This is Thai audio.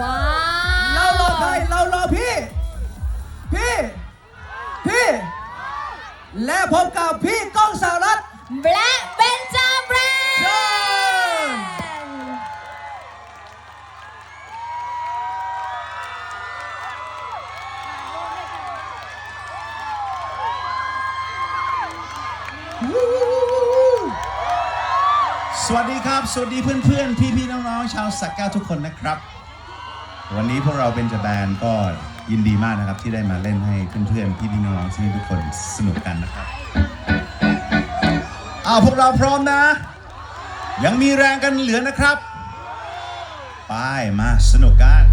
ว้าว เรารอใครเรารอพี่ พี่ พี่ และพบกับพี่ก้องสาวรัตน์แบล็คเบนจาแบรนเชิญสวัสดีครับ สวัสดีเพื่อนๆ พี่ๆ น้องๆ ชาวสักแก้วทุกคนนะครับ วันนี้พวกเราเป็นจแบนก็ยินดีมากนะครับที่ได้มาเล่นให้เพื่อนๆ พี่น้องๆที่นี่ทุกคนสนุกกันนะครับอ้าวพวกเราพร้อมนะ ยังมีแรงกันเหลือนะครับ ไปมาสนุกกัน